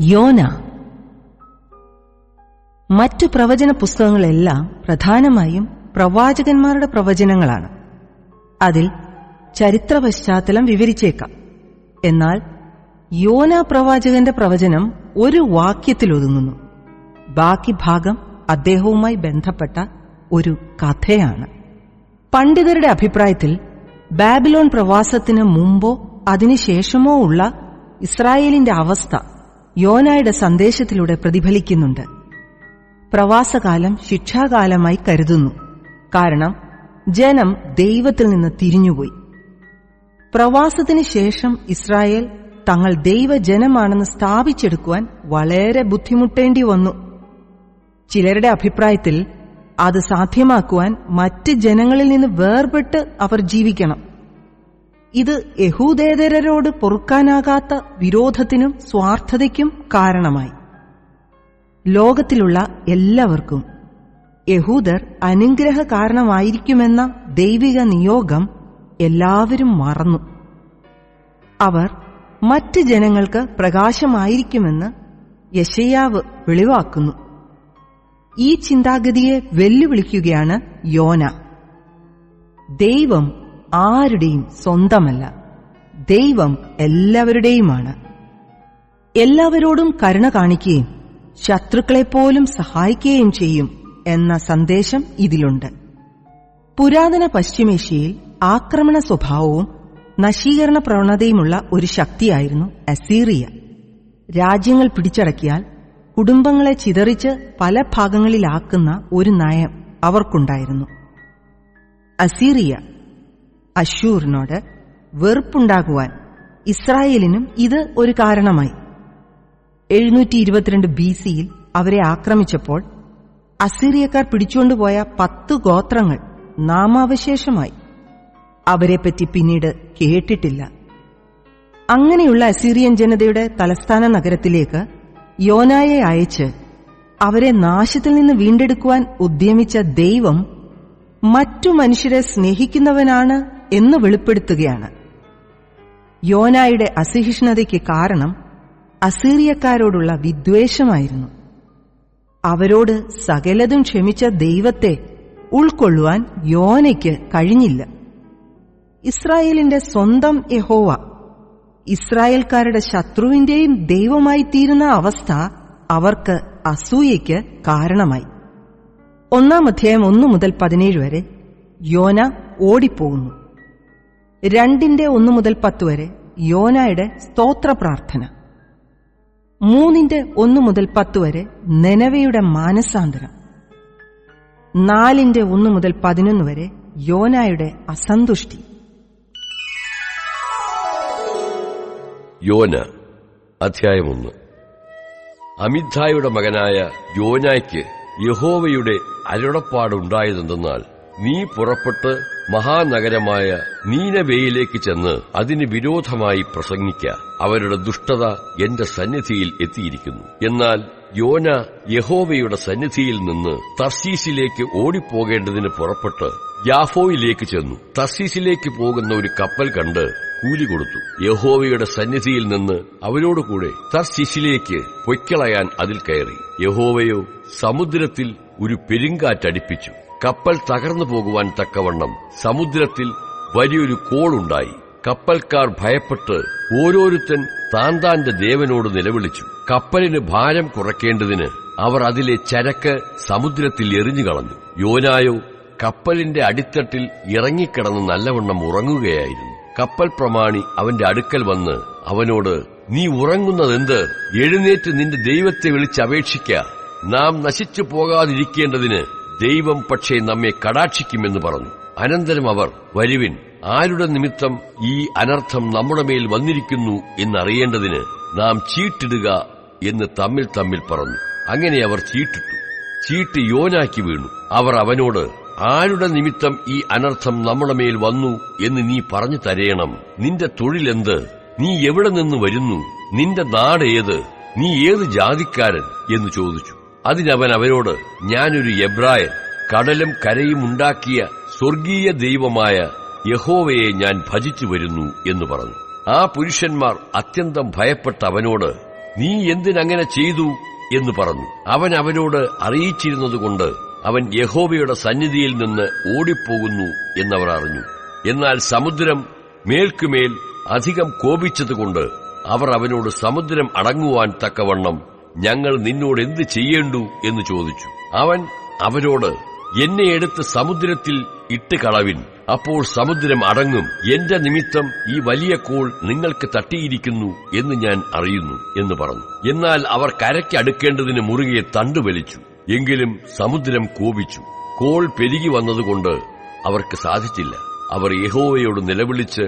യോന. മറ്റു പ്രവചന പുസ്തകങ്ങളെല്ലാം പ്രധാനമായും പ്രവാചകന്മാരുടെ പ്രവചനങ്ങളാണ്. അതിൽ ചരിത്ര പശ്ചാത്തലം വിവരിച്ചേക്കാം. എന്നാൽ യോന പ്രവാചകന്റെ പ്രവചനം ഒരു വാക്യത്തിൽ ഒതുങ്ങുന്നു ബാക്കി ഭാഗം അദ്ദേഹവുമായി ബന്ധപ്പെട്ട ഒരു കഥയാണ്. പണ്ഡിതരുടെ അഭിപ്രായത്തിൽ ബാബിലോൺ പ്രവാസത്തിന് മുമ്പോ അതിനുശേഷമോ ഉള്ള ഇസ്രായേലിന്റെ അവസ്ഥ യോനായുടെ സന്ദേശത്തിലൂടെ പ്രതിഫലിക്കുന്നുണ്ട്. പ്രവാസകാലം ശിക്ഷാകാലമായി കരുതുന്നു. കാരണം ജനം ദൈവത്തിൽ നിന്ന് തിരിഞ്ഞുപോയി. പ്രവാസത്തിന് ശേഷം ഇസ്രായേൽ തങ്ങൾ ദൈവജനമാണെന്ന് സ്ഥാപിച്ചെടുക്കുവാൻ വളരെ ബുദ്ധിമുട്ടേണ്ടി വന്നു. ചിലരുടെ അഭിപ്രായത്തിൽ അത് സാധ്യമാക്കുവാൻ മറ്റ് ജനങ്ങളിൽ നിന്ന് വേർപെട്ട് അവർ ജീവിക്കണം. ഇത് യഹൂദേതരരോട് പൊറുക്കാനാകാത്ത വിരോധത്തിനും സ്വാർത്ഥതയ്ക്കും കാരണമായി. ലോകത്തിലുള്ള എല്ലാവർക്കും യഹൂദർ അനുഗ്രഹ കാരണമായിരിക്കുമെന്ന ദൈവിക നിയോഗം എല്ലാവരും മറന്നു. അവർ മറ്റ് ജനങ്ങൾക്ക് പ്രകാശമായിരിക്കുമെന്ന് യശയാവ് വെളിവാക്കുന്നു. ഈ ചിന്താഗതിയെ വെല്ലുവിളിക്കുകയാണ് യോന. ദൈവം ആരുടെയും സ്വന്തമല്ല. ദൈവം എല്ലാവരുടെയുമാണ്. എല്ലാവരോടും കരുണ കാണിക്കുകയും ശത്രുക്കളെപ്പോലും സഹായിക്കുകയും ചെയ്യും എന്ന സന്ദേശം ഇതിലുണ്ട്. പുരാതന പശ്ചിമേഷ്യയിൽ ആക്രമണ സ്വഭാവവും നശീകരണ പ്രവണതയുമുള്ള ഒരു ശക്തിയായിരുന്നു അസീറിയ. രാജ്യങ്ങൾ പിടിച്ചടക്കിയാൽ കുടുംബങ്ങളെ ചിതറിച്ച് പല ഭാഗങ്ങളിലാക്കുന്ന ഒരു നയം അവർക്കുണ്ടായിരുന്നു. അസീറിയ അശൂറിനോട് വെറുപ്പുണ്ടാകുവാൻ ഇസ്രായേലിനും ഇത് ഒരു കാരണമായി. എഴുന്നൂറ്റി ഇരുപത്തിരണ്ട് ബി സിയിൽ അവരെ ആക്രമിച്ചപ്പോൾ അസീറിയക്കാർ പിടിച്ചുകൊണ്ടുപോയ പത്ത് ഗോത്രങ്ങൾ നാമാവശേഷമായി. അവരെപ്പറ്റി പിന്നീട് കേട്ടിട്ടില്ല. അങ്ങനെയുള്ള അസീറിയൻ ജനതയുടെ തലസ്ഥാന നഗരത്തിലേക്ക് യോനായെ അയച്ച് അവരെ നാശത്തിൽ നിന്ന് വീണ്ടെടുക്കുവാൻ ഉദ്യമിച്ച ദൈവം മറ്റു മനുഷ്യരെ സ്നേഹിക്കുന്നവനാണ് എന്ന് വെളിപ്പെടുത്തുകയാണ്. യോനായുടെ അസഹിഷ്ണുതയ്ക്ക് കാരണം അസീറിയക്കാരോടുള്ള വിദ്വേഷമായിരുന്നു. അവരോട് സകലതും ക്ഷമിച്ച ദൈവത്തെ ഉൾക്കൊള്ളുവാൻ യോനയ്ക്ക് കഴിഞ്ഞില്ല. ഇസ്രായേലിന്റെ സ്വന്തം യഹോവ ഇസ്രായേൽക്കാരുടെ ശത്രുവിന്റെയും ദൈവമായി തീരുന്ന അവസ്ഥ അവർക്ക് അസൂയയ്ക്ക് കാരണമായി. ഒന്നാം അധ്യായം ഒന്നു മുതൽ പതിനേഴ് വരെ യോന ഓടിപ്പോകുന്നു. രണ്ടിന്റെ ഒന്നു മുതൽ പത്ത് വരെ യോനായുടെ സ്തോത്ര പ്രാർത്ഥന. മൂന്നിന്റെ ഒന്നു മുതൽ പത്ത് വരെ നെനവയുടെ മാനസാന്തരം. നാലിന്റെ ഒന്നു മുതൽ പതിനൊന്ന് വരെ യോനായുടെ അസന്തുഷ്ടി. യോന അധ്യായമൊന്ന് അമിതായുടെ മകനായ യോനായ്ക്ക് യഹോവയുടെ അരുളപ്പാടുണ്ടായതെന്തെന്നാൽ നീ പുറപ്പെട്ട് മഹാനഗരമായ നീനവേയിലേക്ക് ചെന്ന് അതിന് വിരോധമായി പ്രസംഗിക്ക. അവരുടെ ദുഷ്ടത എന്റെ സന്നിധിയിൽ എത്തിയിരിക്കുന്നു. എന്നാൽ യോന യഹോവയുടെ സന്നിധിയിൽ നിന്ന് തർസീസിലേക്ക് ഓടിപ്പോകേണ്ടതിന് പുറപ്പെട്ട് യാഫോയിലേക്ക് ചെന്നു. തർസീസിലേക്ക് പോകുന്ന ഒരു കപ്പൽ കണ്ട് കൂലി കൊടുത്തു. യഹോവയുടെ സന്നിധിയിൽ നിന്ന് അവരോടുകൂടെ തർശിശിലേക്ക് പൊയ്ക്കളയാൻ അതിൽ കയറി. യഹോവയോ സമുദ്രത്തിൽ ഒരു പെരുങ്കാറ്റടിപ്പിച്ചു. കപ്പൽ തകർന്നു പോകുവാൻ തക്കവണ്ണം സമുദ്രത്തിൽ വലിയൊരു കോളുണ്ടായി. കപ്പൽക്കാർ ഭയപ്പെട്ട് ഓരോരുത്തൻ താൻ താന്റെ ദേവനോട് നിലവിളിച്ചു. കപ്പലിന് ഭാരം കുറയ്ക്കേണ്ടതിന് അവർ അതിലെ ചരക്ക് സമുദ്രത്തിൽ എറിഞ്ഞു കളഞ്ഞു. യോനായോ കപ്പലിന്റെ അടിത്തട്ടിൽ ഇറങ്ങിക്കിടന്ന് നല്ലവണ്ണം ഉറങ്ങുകയായിരുന്നു. കപ്പൽ പ്രമാണി അവന്റെ അടുക്കൽ വന്ന് അവനോട് നീ ഉറങ്ങുന്നതെന്ത്? എഴുന്നേറ്റ് നിന്റെ ദൈവത്തെ വിളിച്ചപേക്ഷിക്ക നാം നശിച്ചു പോകാതിരിക്കേണ്ടതിന് ദൈവം പക്ഷേ നമ്മെ കടാക്ഷിക്കുമെന്ന് പറഞ്ഞു. അനന്തരം അവർ വരുവിൻ ആരുടെ നിമിത്തം ഈ അനർത്ഥം നമ്മുടെ മേൽ വന്നിരിക്കുന്നു എന്നറിയേണ്ടതിന് നാം ചീട്ടിടുക എന്ന് തമ്മിൽ തമ്മിൽ പറഞ്ഞു. അങ്ങനെ അവർ ചീട്ടിട്ടു. ചീട്ട് യോനാക്കി വീണു. അവർ അവനോട് ആരുടെ നിമിത്തം ഈ അനർത്ഥം നമ്മുടെ മേൽ വന്നു എന്ന് നീ പറഞ്ഞു തരയണം നിന്റെ തൊഴിലെന്ത്? നീ എവിടെ നിന്ന് വരുന്നു? നിന്റെ നാട് നീ ഏത് ജാതിക്കാരൻ? എന്ന് ചോദിച്ചു. അതിനവൻ അവരോട് ഞാനൊരു എബ്രായൻ കടലും കരയും ഉണ്ടാക്കിയ സ്വർഗീയ ദൈവമായ യഹോവയെ ഞാൻ ഭജിച്ചു വരുന്നു എന്ന് പറഞ്ഞു. ആ പുരുഷന്മാർ അത്യന്തം ഭയപ്പെട്ട അവനോട് നീ എന്തിനങ്ങനെ ചെയ്തു? എന്ന് പറഞ്ഞു. അവൻ അവനോട് അറിയിച്ചിരുന്നതുകൊണ്ട് അവൻ യഹോവയുടെ സന്നിധിയിൽ നിന്ന് ഓടിപ്പോകുന്നു എന്നവർ അറിഞ്ഞു. എന്നാൽ സമുദ്രം മേൽക്കുമേൽ അധികം കോപിച്ചതുകൊണ്ട് അവർ അവനോട് സമുദ്രം അടങ്ങുവാൻ തക്കവണ്ണം ഞങ്ങൾ നിന്നോട് എന്ത് ചെയ്യേണ്ടു എന്ന് ചോദിച്ചു. അവൻ അവരോട് എന്നെ എടുത്ത് സമുദ്രത്തിൽ ഇട്ട് കളവിൻ. അപ്പോൾ സമുദ്രം അടങ്ങും. എന്റെ നിമിത്തം ഈ വലിയ കോൾ നിങ്ങൾക്ക് തട്ടിയിരിക്കുന്നു എന്ന് ഞാൻ അറിയുന്നു എന്ന് പറഞ്ഞു. എന്നാൽ അവർ കരയ്ക്ക് അടുക്കേണ്ടതിന് മുറുകെ തണ്ടു വലിച്ചു. എങ്കിലും സമുദ്രം കോപിച്ചു. കോൾ പെരുകി വന്നതുകൊണ്ട് അവർക്ക് സാധിച്ചില്ല. അവർ യഹോവയോട് നിലവിളിച്ച്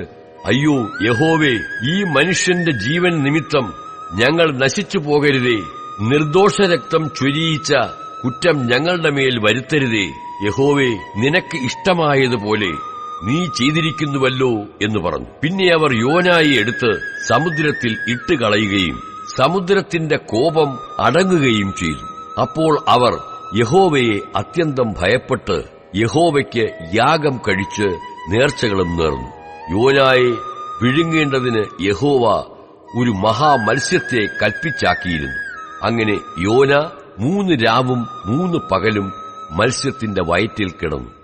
അയ്യോ യഹോവേ ഈ മനുഷ്യന്റെ ജീവൻ നിമിത്തം ഞങ്ങൾ നശിച്ചു പോകരുതേ. നിർദോഷ രക്തം ചൊരിയിച്ച കുറ്റം ഞങ്ങളുടെ മേൽ വരുത്തരുതേ. യഹോവേ നിനക്ക് ഇഷ്ടമായതുപോലെ നീ ചെയ്തിരിക്കുന്നുവല്ലോ എന്ന് പറഞ്ഞു. പിന്നെ അവർ യോനായി എടുത്ത് സമുദ്രത്തിൽ ഇട്ടുകളയുകയും സമുദ്രത്തിന്റെ കോപം അടങ്ങുകയും ചെയ്തു. അപ്പോൾ അവർ യഹോവയെ അത്യന്തം ഭയപ്പെട്ട് യഹോവയ്ക്ക് യാഗം കഴിച്ച് നേർച്ചകളും നേർന്നു. യോനായെ വിഴുങ്ങേണ്ടതിന് യഹോവ ഒരു മഹാമത്സ്യത്തെ കൽപ്പിച്ചാക്കിയിരുന്നു. അങ്ങനെ യോന മൂന്ന് രാവും മൂന്ന് പകലും മത്സ്യത്തിന്റെ വയറ്റിൽ കിടന്നു.